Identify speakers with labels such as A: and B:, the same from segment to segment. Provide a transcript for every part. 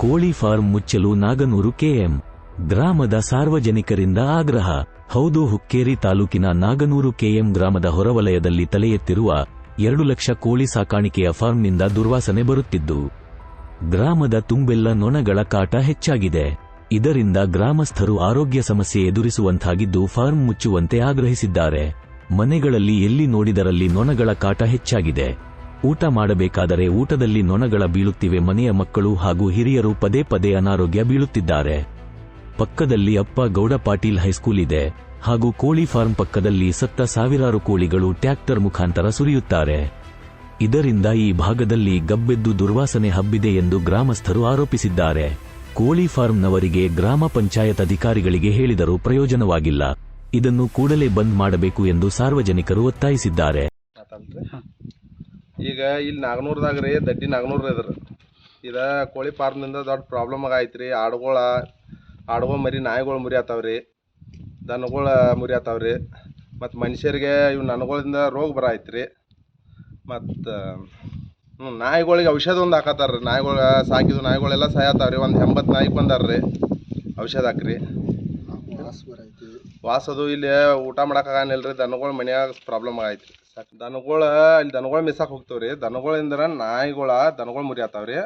A: ಕೋಳಿ ಫಾರ್ಮ್ ಮುಚ್ಚಲು ನಾಗನೂರು ಕೆಎಂ. ಗ್ರಾಮದ ಸಾರ್ವಜನಿಕರಿಂದ ಆಗ್ರಹ. ಹೌದು, ಹುಕ್ಕೇರಿ ತಾಲೂಕಿನ ನಾಗನೂರು ಕೆಎಂ ಗ್ರಾಮದ ಹೊರವಲಯದಲ್ಲಿ ತಲೆ ಎತ್ತಿರುವ ಎರಡು ಲಕ್ಷ ಕೋಳಿ ಸಾಕಾಣಿಕೆಯ ಫಾರ್ಮ್ನಿಂದ ದುರ್ವಾಸನೆ ಬರುತ್ತಿದ್ದು, ಗ್ರಾಮದ ತುಂಬೆಲ್ಲ ನೊಣಗಳ ಕಾಟ ಹೆಚ್ಚಾಗಿದೆ. ಇದರಿಂದ ಗ್ರಾಮಸ್ಥರು ಆರೋಗ್ಯ ಸಮಸ್ಯೆ ಎದುರಿಸುವಂತಾಗಿದ್ದು ಫಾರ್ಮ್ ಮುಚ್ಚುವಂತೆ ಆಗ್ರಹಿಸಿದ್ದಾರೆ. ಮನೆಗಳಲ್ಲಿ ಎಲ್ಲಿ ನೋಡಿದರಲ್ಲಿ ನೊಣಗಳ ಕಾಟ ಹೆಚ್ಚಾಗಿದೆ. ಊಟ ಮಾಡಬೇಕಾದರೆ ಊಟದಲ್ಲಿ ನೊಣಗಳ ಬೀಳುತ್ತಿವೆ. ಮನೆಯ ಮಕ್ಕಳು ಹಾಗೂ ಹಿರಿಯರು ಪದೇ ಪದೇ ಅನಾರೋಗ್ಯ ಬೀಳುತ್ತಿದ್ದಾರೆ. ಪಕ್ಕದಲ್ಲಿ ಅಪ್ಪ ಗೌಡ ಪಾಟೀಲ್ ಹೈಸ್ಕೂಲ್ ಇದೆ ಹಾಗೂ ಕೋಳಿ ಫಾರ್ಮ್ ಪಕ್ಕದಲ್ಲಿ ಸತ್ತ ಸಾವಿರಾರು ಕೋಳಿಗಳು ಟ್ಯಾಕ್ಟರ್ ಮುಖಾಂತರ ಸುರಿಯುತ್ತಾರೆ. ಇದರಿಂದ ಈ ಭಾಗದಲ್ಲಿ ಗಬ್ಬೆದ್ದು ದುರ್ವಾಸನೆ ಹಬ್ಬಿದೆ ಎಂದು ಗ್ರಾಮಸ್ಥರು ಆರೋಪಿಸಿದ್ದಾರೆ. ಕೋಳಿ ಫಾರ್ಮ್ನವರಿಗೆ ಗ್ರಾಮ ಪಂಚಾಯತ್ ಅಧಿಕಾರಿಗಳಿಗೆ ಹೇಳಿದರೂ ಪ್ರಯೋಜನವಾಗಿಲ್ಲ. ಇದನ್ನು ಕೂಡಲೇ ಬಂದ್ ಮಾಡಬೇಕು ಎಂದು ಸಾರ್ವಜನಿಕರು ಒತ್ತಾಯಿಸಿದ್ದಾರೆ.
B: ಈಗ ಇಲ್ಲಿ ನಾಗನೂರ್ದಾಗ ರೀ, ದಡ್ಡಿ ನಾಗನೂರ್ ಇದ್ರ ಇದ ಕೋಳಿ ಫಾರ್ಮ್ನಿಂದ ದೊಡ್ಡ ಪ್ರಾಬ್ಲಮ್ ಆಗೈತೆ ರೀ ಆಡುಗಳ ಆಡುಗಳ ಮರಿ ನಾಯಿಗಳು ಮುರಿ ರೀ. ದನಗಳ ಮುರಿ ರೀ. ಮತ್ತು ಮನುಷ್ಯರಿಗೆ ಇವು ನನಗಳಿಂದ ರೋಗ ಬರ ರೀ. ಮತ್ತು ಹ್ಞೂ ನಾಯಿಗಳಿಗೆ ಔಷಧ ಒಂದು ಹಾಕತ್ತಾರ ರೀ. ನಾಯಿಗಳು ಸಾಕಿದ ನಾಯಿಗಳೆಲ್ಲ ಸಾಯತ್ತಾವ್ರಿ ಒಂದು ಎಂಬತ್ತು ನಾಯಿ ಬಂದಾರ ರೀ. ಔಷಧ ಹಾಕ್ರಿ. ವಾಸದು ಇಲ್ಲಿ ಊಟ ರೀ ದನಗಳ ಮನ್ಯಾಗ ಪ್ರಾಬ್ಲಮ್ ಆಗೈತಿ ಸಾಕು ದನಗಳ ಇಲ್ಲಿ ದನಗಳು ಮಿಸಾಕ್ ಹೋಗ್ತಾವ್ರಿ. ದನಗಳಿಂದ್ರ ನಾಯಿಗಳ ದನಗಳು ಮುರಿಯತ್ತಾವ್ರಿ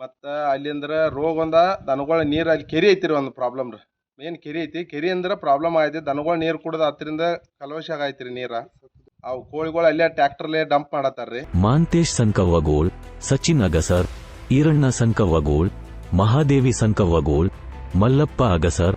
B: ಮತ್ತು ಅಲ್ಲಿಂದ್ರ ರೋಗ ಒಂದ ದನಗಳ ನೀರು ಅಲ್ಲಿ ಕೆರೆ ಐತಿ ರೀ ಒಂದು ಪ್ರಾಬ್ಲಮ್ ರೀ. ಮೇನ್ ಕೆರೆ ಐತಿ. ಕೆರೆ ಅಂದ್ರೆ ಪ್ರಾಬ್ಲಮ್ ಆಗೈತಿ. ದನಗಳ ನೀರು ಕುಡ್ದು ಅದರಿಂದ ಕಲವಶ ಆಗೈತಿ ರೀ ನೀರ. ಅವು ಕೋಳಿಗಳು ಅಲ್ಲೇ ಟ್ರ್ಯಾಕ್ಟರ್ಲೇ ಡಂಪ್ ಮಾಡತ್ತಾರ್ರಿ
A: ಮಾಂತೇಶ್ ಸಂಕವ್ವಗೋಳ್ ಸಚಿನ್ ಅಗಸರ್ ಈರಣ್ಣ ಸಂಕವ್ವಗೋಳ್ ಮಹಾದೇವಿ ಸಂಕವ್ವಗೋಳ್ ಮಲ್ಲಪ್ಪ ಅಗಸರ್